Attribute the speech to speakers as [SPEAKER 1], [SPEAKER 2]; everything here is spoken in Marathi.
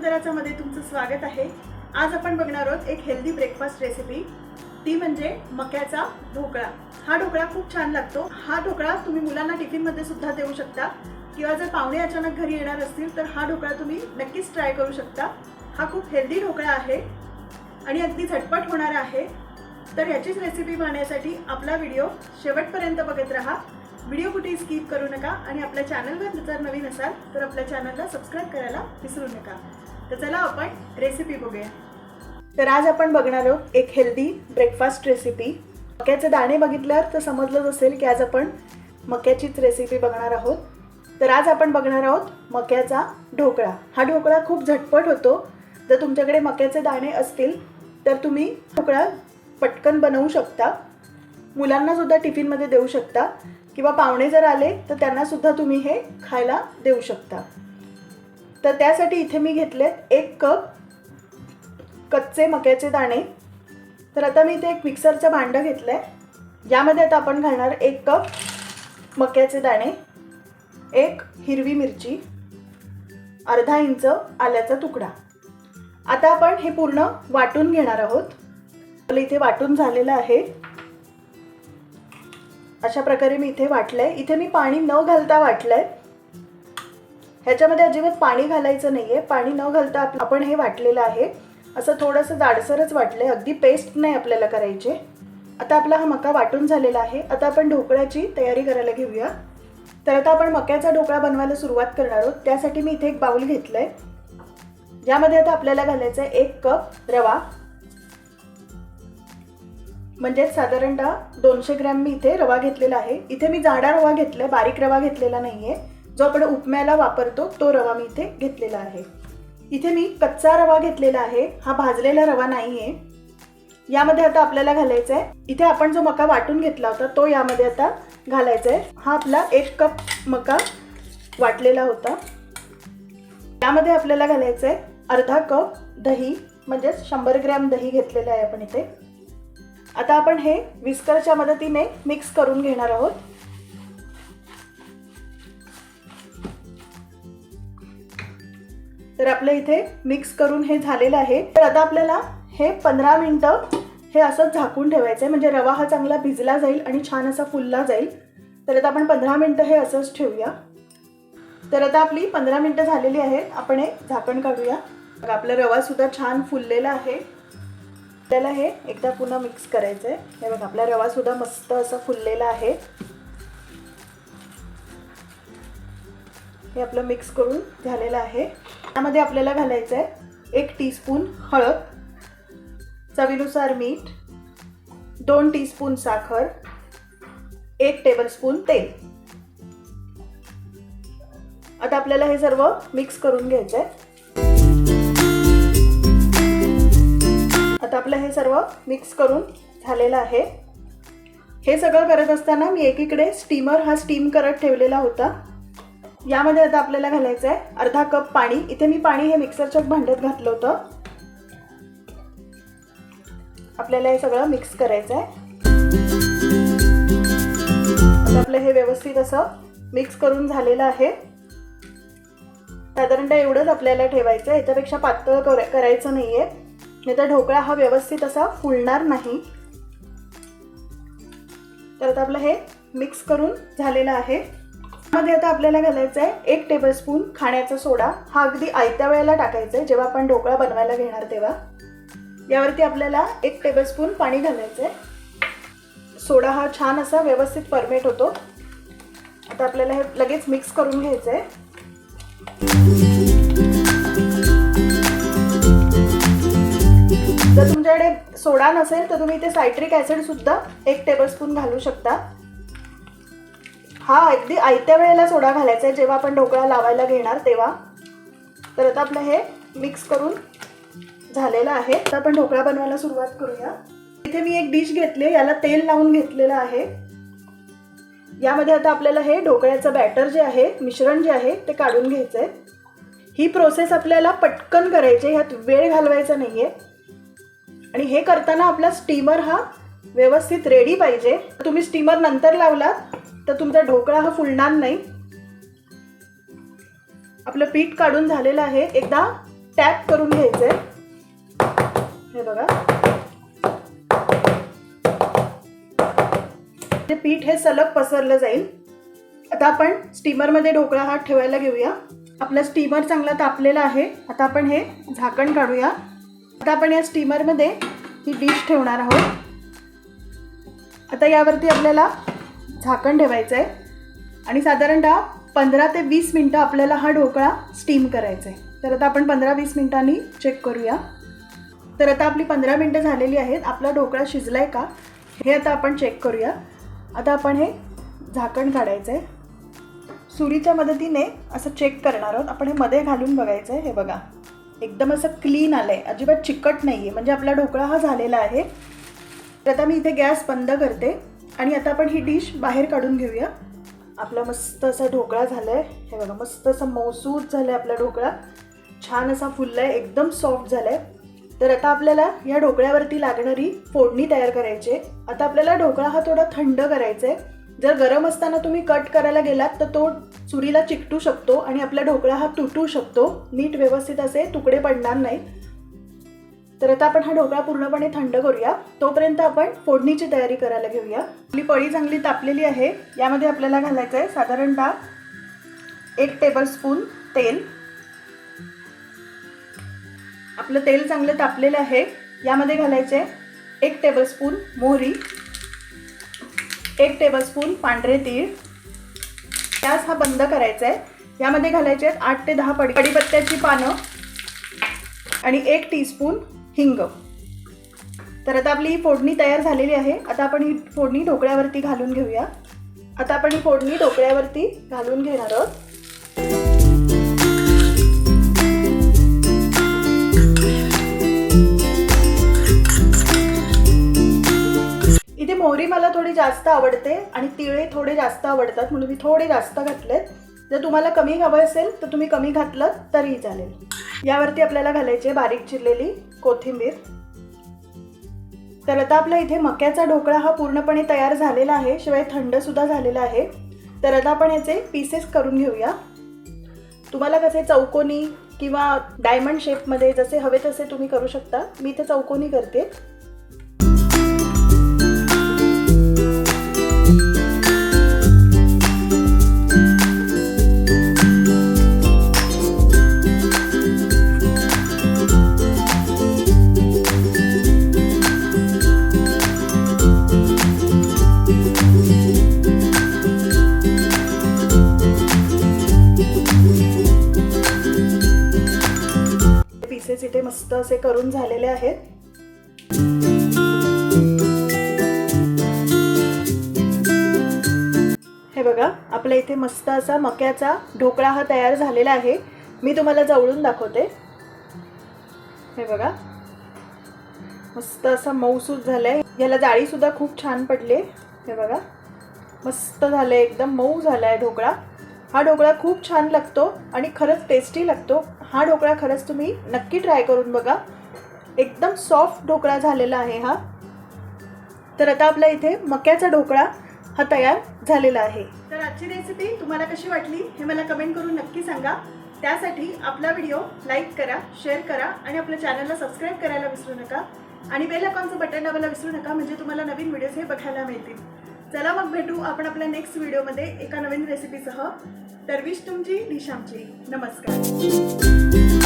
[SPEAKER 1] करा मध्ये तुमचं स्वागत आहे. आज आपण बघणार आहोत एक हेल्दी ब्रेकफास्ट रेसिपी ती म्हणजे मक्याचा ढोकळा. हा ढोकळा खूप छान लागतो. हा ढोकळा तुम्ही मुलांना टिफिनमध्ये सुद्धा देऊ शकता. किंवा जर पाहुणे अचानक घरी येणार असतील तर हा ढोकळा तुम्ही नक्कीच ट्राय करू शकता. हा खूप हेल्दी ढोकळा आहे आणि अगदी झटपट होणारा आहे. तर याचीच रेसिपी पाहण्यासाठी आपला व्हिडिओ शेवटपर्यंत बघत राहा. व्हिडिओ कुठेही स्किप करू नका आणि आपल्या चॅनलवर जर नवीन असाल तर आपल्या चॅनलला सबस्क्राईब करायला विसरू नका. तर चला आपण रेसिपी बघूया. तर आज आपण बघणार आहोत एक हेल्दी ब्रेकफास्ट रेसिपी मक्याचे दाणे बघितल्यावर तर समजलंच असेल की आज आपण मक्याचीच रेसिपी बघणार आहोत. तर आज आपण बघणार आहोत मक्याचा ढोकळा. हा ढोकळा खूप झटपट होतो. जर तुमच्याकडे मक्याचे दाणे असतील तर तुम्ही ढोकळा पटकन बनवू शकता. मुलांनासुद्धा टिफिनमध्ये देऊ शकता. किंवा पाहुणे जर आले तर त्यांनासुद्धा तुम्ही हे खायला देऊ शकता. तर त्यासाठी इथे मी घेतलेत एक कप कच्चे मक्याचे दाणे. तर आता मी इथे एक मिक्सरचं भांडं घेतलं आहे यामध्ये आता आपण घालणार एक कप मक्याचे दाणे एक हिरवी मिरची अर्धा इंच आल्याचा तुकडा. आता आपण हे पूर्ण वाटून घेणार आहोत. तर इथे वाटून झालेलं आहे. अशा प्रकारे मी इथे वाटलं आहे इथे मी पाणी न घालता वाटलं आहे ह्याच्यामध्ये अजिबात पाणी घालायचं नाही आहे पाणी न घालता आप- आपण हे वाटलेलं आहे. असं थोडंसं जाडसरच वाटलंय. अगदी पेस्ट नाही आपल्याला करायचे. आता आपला हा मका वाटून झालेला आहे. आता आपण ढोकळ्याची तयारी करायला घेऊया. तर आता आपण मक्याचा ढोकळा बनवायला सुरुवात करणार आहोत. त्यासाठी मी इथे एक बाउल घेतलंय. यामध्ये आता आपल्याला घालायचं आहे एक कप रवा. म्हणजे साधारणतः दोनशे ग्रॅम मी इथे रवा घेतलेला आहे. इथे मी जाडा रवा घेतलाय. बारीक रवा घेतलेला नाही आहे जो आपण उपम्याला वापरतो तो रवा मी इथे घेतलेला आहे. इथे मी कच्चा रवा घेतलेला आहे. हा भाजलेला रवा नाही आहे यामध्ये आता आपल्याला घालायचा आहे इथे आपण जो मका वाटून घेतला होता तो यामध्ये आता घालायचा आहे हा आपला एक कप मका वाटलेला होता. यामध्ये आपल्याला घालायचं आहे अर्धा कप दही म्हणजेच शंभर ग्रॅम दही घेतलेलं आहे आपण इथे. आता आपण हे विस्करच्या मदतीने मिक्स करून घेणार आहोत. तर आपलं इथे मिक्स करून हे झालेलं आहे. तर आता आपल्याला हे पंधरा मिनटं हे असंच झाकून ठेवायचं आहे म्हणजे रवा हा चांगला भिजला जाईल आणि छान असा फुलला जाईल. तर आता आपण पंधरा मिनटं हे असंच ठेवूया. तर आता आपली पंधरा मिनटं झालेली आहेत. आपण हे झाकण काढूया. बघा आपला रवा सुद्धा छान फुललेला आहे. आपल्याला हे एकदा पुन्हा मिक्स करायचं आहे हे बघा आपला रवा सुद्धा मस्त असा फुललेला आहे. हे आपलं मिक्स करून झालेलं आहे. त्यामध्ये आपल्याला घालायचं आहे एक टीस्पून हळद चवीनुसार मीठ दोन टीस्पून साखर एक टेबलस्पून तेल. आता आपल्याला हे सर्व मिक्स करून घ्यायचं आहे. आता आपलं हे सर्व मिक्स करून झालेलं आहे. हे सगळं करत असताना मी एकीकडे स्टीमर हा स्टीम करत ठेवलेला होता. यामध्ये आता आपल्याला घालायचं आहे अर्धा कप पाणी. इथे मी पाणी हे मिक्सरच्या भांड्यात घातलं होतं. आपल्याला हे सगळं मिक्स करायचं आहे आता आपलं हे व्यवस्थित असं मिक्स करून झालेलं आहे. साधारणतः एवढंच आपल्याला ठेवायचं आहे याच्यापेक्षा पातळ कर- करायचं आहे नाही तर ढोकळा हा व्यवस्थित असा फुलणार नाही. तर आता आपलं हे मिक्स करून झालेलं आहे. मध्ये आता आपल्याला घालायचं आहे एक टेबलस्पून खाण्याचा सोडा. हा अगदी आयत्या वेळेला टाकायचा आहे जेव्हा आपण ढोकळा बनवायला घेणार तेव्हा. यावरती आपल्याला एक टेबलस्पून पाणी घालायचं आहे सोडा हा छान असा व्यवस्थित परमेट होतो. आता आपल्याला हे लगेच मिक्स करून घ्यायचं आहे जर तुमच्याकडे सोडा नसेल तर तुम्ही इथे सायट्रिक ॲसिड सुद्धा एक टेबलस्पून घालू शकता. हा अगदी आयत्या वेळेला सोडा घालायचा आहे. जेव्हा आपण ढोकळा लावायला घेणार तेव्हा. तर आता आपलं हे मिक्स करून झालेलं आहे. आता आपण ढोकळा बनवायला सुरुवात करूया. इथे मी एक डिश घेतली याला तेल लावून घेतलेलं आहे. यामध्ये आता आपल्याला हे ढोकळ्याचं बॅटर जे आहे मिश्रण जे आहे ते काढून घ्यायचं आहे. ही प्रोसेस आपल्याला पटकन करायची आहे, ह्यात वेळ घालवायचा नाही आहे आणि हे करताना आपला स्टीमर हा व्यवस्थित रेडी पाहिजे. तुम्ही स्टीमर नंतर लावलात. तर तुमचा ढोकळा हा फुलणार नाही. आपलं पीठ काढून झालेलं आहे. एकदा टॅप करून घ्यायचंय. हे बघा. ते पीठ हे सलग पसरलं जाईल. आता आपण स्टीमरमध्ये ढोकळा हा ठेवायला घेऊया. आपला स्टीमर चांगला तापलेला आहे. आता आपण हे झाकण काढूया. आता आपण या स्टीमरमध्ये ही डिश ठेवणार आहोत. आता यावरती आपल्याला झाकण ठेवायचं आहे आणि साधारणतः पंधरा ते वीस मिनटं आपल्याला हा ढोकळा स्टीम करायचा आहे तर आता आपण पंधरा वीस मिनटांनी चेक करूया. तर आता आपली पंधरा मिनटं झालेली आहेत. आपला ढोकळा शिजला आहे का? हे आता आपण चेक करूया. आता आपण हे झाकण काढायचं आहे सुरीच्या मदतीने असं चेक करणार आहोत. आपण हे मध्ये घालून बघायचं आहे हे बघा. एकदम असं क्लीन आलं आहे अजिबात चिकट नाही आहे म्हणजे आपला ढोकळा हा झालेला आहे. तर आता मी इथे गॅस बंद करते. आणि आता आपण ही डिश बाहेर काढून घेऊया. आपला मस्त असा ढोकळा झाला आहे हे बघा मस्त असा मौसूद झाला आहे आपला ढोकळा. छान असा फुलला आहे एकदम सॉफ्ट झाला आहे तर आता आपल्याला या ढोकळ्यावरती लागणारी फोडणी तयार करायची आहे. आता आपल्याला ढोकळा हा थोडा थंड करायचा आहे. जर गरम असताना तुम्ही कट करायला गेलात तर तो चुरीला चिकटू शकतो आणि आपला ढोकळा हा तुटू शकतो. नीट व्यवस्थित असे तुकडे पडणार नाहीत तर आता आपण हा ढोकळा पूर्णपणे थंड करूया. तोपर्यंत आपण फोडणीची तयारी करायला घेऊया. आपली पळी चांगली तापलेली आहे. यामध्ये आपल्याला घालायचं आहे साधारणतः एक टेबलस्पून तेल. आपलं तेल चांगलं तापलेलं आहे. यामध्ये घालायचे एक टेबलस्पून मोहरी. एक टेबलस्पून पांढरे तीळ. गॅस हा बंद करायचा आहे यामध्ये घालायचे आहेत आठ ते दहा पडी कढीपत्त्याची पानं. आणि एक टीस्पून हिंग. तर आता आपली ही फोडणी तयार झालेली आहे. आता आपण ही फोडणी ढोकळ्यावरती घालून घेऊया. आता आपण ही फोडणी ढोकळ्यावरती घालून घेणार आहोत. इथे मोहरी मला थोडी जास्त आवडते आणि तिळे थोडे जास्त आवडतात म्हणून मी थोडे जास्त घातलेत. जर तुम्हाला कमी हवं असेल तर तुम्ही कमी घातलं तरीही चालेल. यावरती आपल्याला घालायची बारीक चिरलेली कोथिंबीर. तर आता आपल्या इथे मक्याचा ढोकळा हा पूर्णपणे तयार झालेला आहे शिवाय थंड सुद्धा झालेला आहे. तर आता आपण याचे पीसेस करून घेऊया. तुम्हाला कसे चौकोनी किंवा डायमंड शेपमध्ये जसे हवे तसे तुम्ही करू शकता. मी इथे चौकोनी करते. मस्त असे करून झालेले आहेत. हे बघा आपल्या इथे मस्त असा मक्याचा ढोकळा हा तयार झालेला आहे. मी तुम्हाला जवळून दाखवते. हे बघा मस्त असा मऊसूद झालाय. याला जाळी सुद्धा खूप छान पडले. हे बघा मस्त झालंय एकदम मऊ झालाय ढोकळा. हा ढोकळा खूप छान लागतो आणि खरंच टेस्टी लागतो. हा ढोकळा खरंच तुम्ही नक्की ट्राय करून बघा. एकदम सॉफ्ट ढोकळा झालेला आहे हा. तर आता आपल्या इथे मक्याचा ढोकळा हा तयार झालेला आहे. तर आजची रेसिपी तुम्हाला कशी वाटली हे मला कमेंट करून नक्की सांगा. त्यासाठी आपला व्हिडिओ लाईक करा शेअर करा आणि आपल्या चॅनलला सबस्क्राईब करायला विसरू नका. आणि बेल आयकॉनचं बटन दाबायला विसरू नका म्हणजे तुम्हाला नवीन व्हिडिओज हे बघायला मिळतील. चला मग भेटू आपण आपल्या नेक्स्ट व्हिडिओमध्ये एका नवीन रेसिपीसह तरविश तुमची डिश नमस्कार.